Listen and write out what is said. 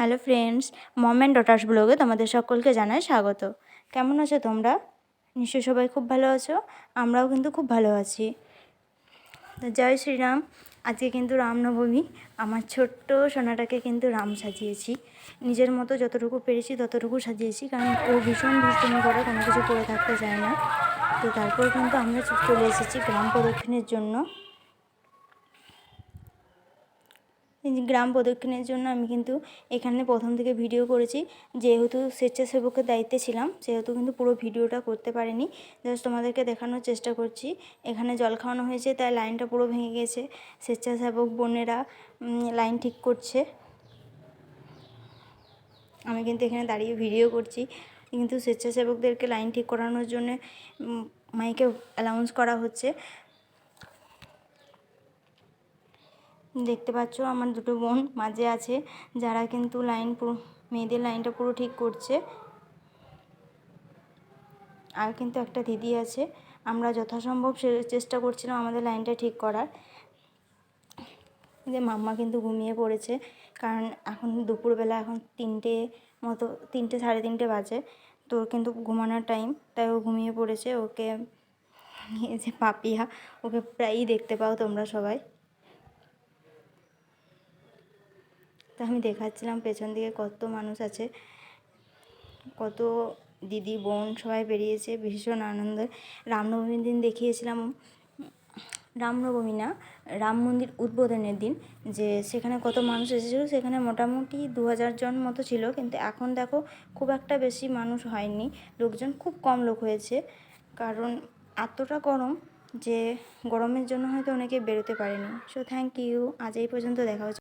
Hello friends, mom and daughters ব্লগে তোমাদের সকলকে জানাই স্বাগত। কেমন আছো তোমরা? নিশ্চয়ই সবাই খুব ভালো আছো, আমরাও কিন্তু খুব ভালো আছি। তো জয় শ্রীরাম, আজকে কিন্তু রামনবমী, আমার ছোট্ট সোনাটাকে কিন্তু রাম সাজিয়েছি। নিজের মতো যতটুকু পেরেছি ততটুকু সাজিয়েছি, কারণ ও ভীষণ দুষ্টুমি করে, কোনো কিছু করে থাকতে চায় না। তো তারপর কিন্তু আমরা চলে এসেছি গ্রাম প্রদক্ষিণের জন্য এই যে গ্রাম প্রদক্ষিণের জন্য আমি কিন্তু এখানে প্রথম থেকে ভিডিও করেছি। যেহেতু স্বেচ্ছাসেবকের দায়িত্বে ছিলাম, সেহেতু কিন্তু পুরো ভিডিওটা করতে পারিনি। জাস্ট তোমাদেরকে দেখানোর চেষ্টা করছি। এখানে জল খাওয়ানো হয়েছে, তাই লাইনটা পুরো ভেঙে গেছে। স্বেচ্ছাসেবক বোনেরা লাইন ঠিক করছে। আমি কিন্তু এখানে দাঁড়িয়ে ভিডিও করছি। কিন্তু স্বেচ্ছাসেবকদেরকে লাইন ঠিক করানোর জন্য মাইকে অ্যালাউন্স করা হচ্ছে। দেখতে পাচ্ছ আমার দুটো বোন মাঝে আছে, যারা কিন্তু লাইন পুরো, মেয়েদের লাইনটা পুরো ঠিক করছে। আর কিন্তু একটা দিদি আছে, আমরা যথাসম্ভব চেষ্টা করছিলাম আমাদের লাইনটা ঠিক করার। যে মাম্মা কিন্তু ঘুমিয়ে পড়েছে, কারণ এখন দুপুরবেলা এখন তিনটে মতো, তিনটে সাড়ে তিনটে বাজে, তো কিন্তু ঘুমানোর টাইম তাই ও ঘুমিয়ে পড়েছে। ওকে যে পাপিয়া, ওকে প্রায়ই দেখতে পাও তোমরা সবাই। তো আমি দেখাচ্ছিলাম, পেছন দিকে কত মানুষ আছে, কত দিদি, বোন সবাই বেরিয়েছে, ভীষণ আনন্দের রামনবমীর দিন দেখিয়েছিলাম, রামনবমী না, রাম মন্দির উদ্বোধনের দিন, যে সেখানে কত মানুষ এসেছিল, সেখানে মোটামুটি দু হাজার জন মতো ছিল, কিন্তু এখন দেখো খুব একটা বেশি মানুষ হয়নি, লোকজন খুব কম লোক হয়েছে, কারণ এতটা গরম যে গরমের জন্য হয়তো অনেকে বেরোতে পারেনি। সো থ্যাংক ইউ আজ এই পর্যন্ত দেখা হচ্ছে।